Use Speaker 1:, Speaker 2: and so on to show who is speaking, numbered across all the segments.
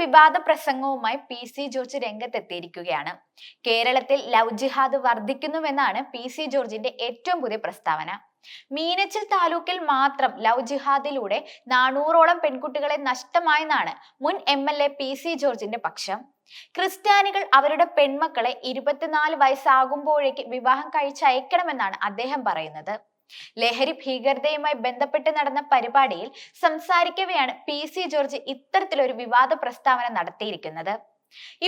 Speaker 1: വിവാദ പ്രസംഗവുമായി P C George രംഗത്തെത്തിയിരിക്കുകയാണ്. കേരളത്തിൽ ലവ് ജിഹാദ് വർദ്ധിക്കുന്നുവെന്നാണ് പി സി ജോർജിന്റെ ഏറ്റവും പുതിയ പ്രസ്താവന. മീനച്ചിൽ താലൂക്കിൽ മാത്രം ലവ് ജിഹാദിലൂടെ നാനൂറോളം പെൺകുട്ടികളെ നഷ്ടമായെന്നാണ് മുൻ M L A P C ജോർജിന്റെ പക്ഷം. ക്രിസ്ത്യാനികൾ അവരുടെ പെൺമക്കളെ ഇരുപത്തിനാല് വയസ്സാകുമ്പോഴേക്ക് വിവാഹം കഴിച്ചയക്കണമെന്നാണ് അദ്ദേഹം പറയുന്നത്. ലഹരി ഭീകരതയുമായി ബന്ധപ്പെട്ട് നടന്ന പരിപാടിയിൽ സംസാരിക്കവെയാണ് പി സി ജോർജ് ഇത്തരത്തിലൊരു വിവാദ പ്രസ്താവന നടത്തിയിരിക്കുന്നത്.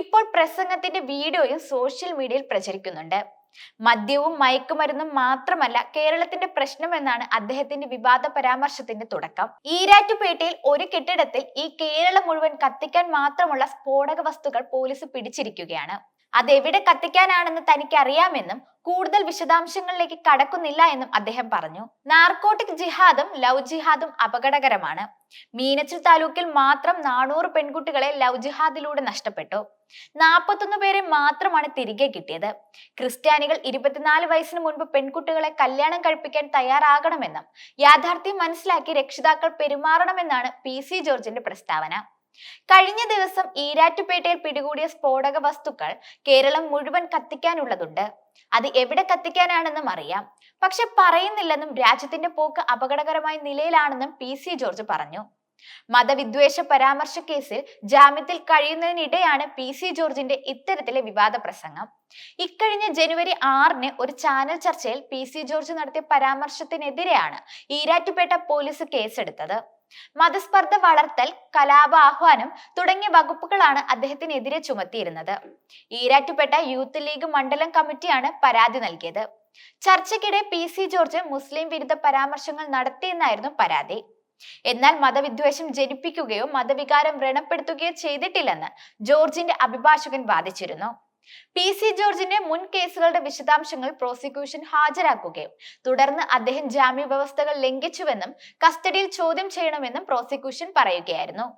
Speaker 1: ഇപ്പോൾ പ്രസംഗത്തിന്റെ വീഡിയോയും സോഷ്യൽ മീഡിയയിൽ പ്രചരിക്കുന്നുണ്ട്. മദ്യവും മയക്കുമരുന്നും മാത്രമല്ല കേരളത്തിന്റെ പ്രശ്നമെന്നാണ് അദ്ദേഹത്തിന്റെ വിവാദ പരാമർശത്തിന്റെ തുടക്കം. ഈരാറ്റുപേട്ടയിൽ ഒരു കെട്ടിടത്തിൽ ഈ കേരളം മുഴുവൻ കത്തിക്കാൻ മാത്രമുള്ള സ്ഫോടക വസ്തുക്കൾ പോലീസ് പിടിച്ചിരിക്കുകയാണ്. അതെവിടെ കത്തിക്കാനാണെന്ന് തനിക്ക് അറിയാമെന്നും കൂടുതൽ വിശദാംശങ്ങളിലേക്ക് കടക്കുന്നില്ല എന്നും അദ്ദേഹം പറഞ്ഞു. നാർക്കോട്ടിക് ജിഹാദും ലവ് ജിഹാദും അപകടകരമാണ്. മീനച്ചിൽ താലൂക്കിൽ മാത്രം നാനൂറ് പെൺകുട്ടികളെ ലവ് ജിഹാദിലൂടെ നഷ്ടപ്പെട്ടു. നാൽപ്പത്തൊന്ന് പേരെ മാത്രമാണ് തിരികെ കിട്ടിയത്. ക്രിസ്ത്യാനികൾ ഇരുപത്തിനാല് വയസ്സിന് മുൻപ് പെൺകുട്ടികളെ കല്യാണം കഴിപ്പിക്കാൻ തയ്യാറാകണമെന്നും യാഥാർത്ഥ്യം മനസ്സിലാക്കി രക്ഷിതാക്കൾ പെരുമാറണമെന്നാണ് പി സി ജോർജിന്റെ പ്രസ്താവന. കഴിഞ്ഞ ദിവസം ഈരാറ്റുപേട്ടയിൽ പിടികൂടിയ സ്ഫോടക വസ്തുക്കൾ കേരളം മുഴുവൻ കത്തിക്കാനുള്ളതുണ്ട്. അത് എവിടെ കത്തിക്കാനാണെന്നും അറിയാം. പക്ഷെ പറയുന്നില്ലെന്നും രാജ്യത്തിന്റെ പോക്ക് അപകടകരമായ നിലയിലാണെന്നും പി സി ജോർജ് പറഞ്ഞു. മതവിദ്വേഷ പരാമർശ കേസിൽ ജാമ്യത്തിൽ കഴിയുന്നതിനിടെയാണ് പി സി ജോർജിന്റെ ഇത്തരത്തിലെ വിവാദ പ്രസംഗം. ഇക്കഴിഞ്ഞ ജനുവരി ആറിന് ഒരു ചാനൽ ചർച്ചയിൽ പി സി ജോർജ് നടത്തിയ പരാമർശത്തിനെതിരെയാണ് ഈരാറ്റുപേട്ട പോലീസ് കേസെടുത്തത്. മതസ്പർദ്ധ വളർത്തൽ കലാപ ആഹ്വാനം തുടങ്ങിയ വകുപ്പുകളാണ് അദ്ദേഹത്തിനെതിരെ ചുമത്തിയിരുന്നത്. ഈരാറ്റുപേട്ട യൂത്ത് ലീഗ് മണ്ഡലം കമ്മിറ്റിയാണ് പരാതി നൽകിയത്. ചർച്ചയ്ക്കിടെ പി സി ജോർജ് മുസ്ലിം വിരുദ്ധ പരാമർശങ്ങൾ നടത്തിയെന്നായിരുന്നു പരാതി. എന്നാൽ മതവിദ്വേഷം ജനിപ്പിക്കുകയോ മതവികാരം വ്രണപ്പെടുത്തുകയോ ചെയ്തിട്ടില്ലെന്ന് ജോർജിന്റെ അഭിഭാഷകൻ വാദിച്ചിരുന്നു. പി സി ജോർജിന്റെ മുൻ കേസുകളുടെ വിശദാംശങ്ങൾ പ്രോസിക്യൂഷൻ ഹാജരാക്കുകയും തുടർന്ന് അദ്ദേഹം ജാമ്യ വ്യവസ്ഥകൾ ലംഘിച്ചുവെന്നും കസ്റ്റഡിയിൽ ചോദ്യം ചെയ്യണമെന്നും പ്രോസിക്യൂഷൻ പറയുകയായിരുന്നു.